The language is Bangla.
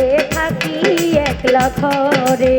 কি থাকি একলা ঘরে।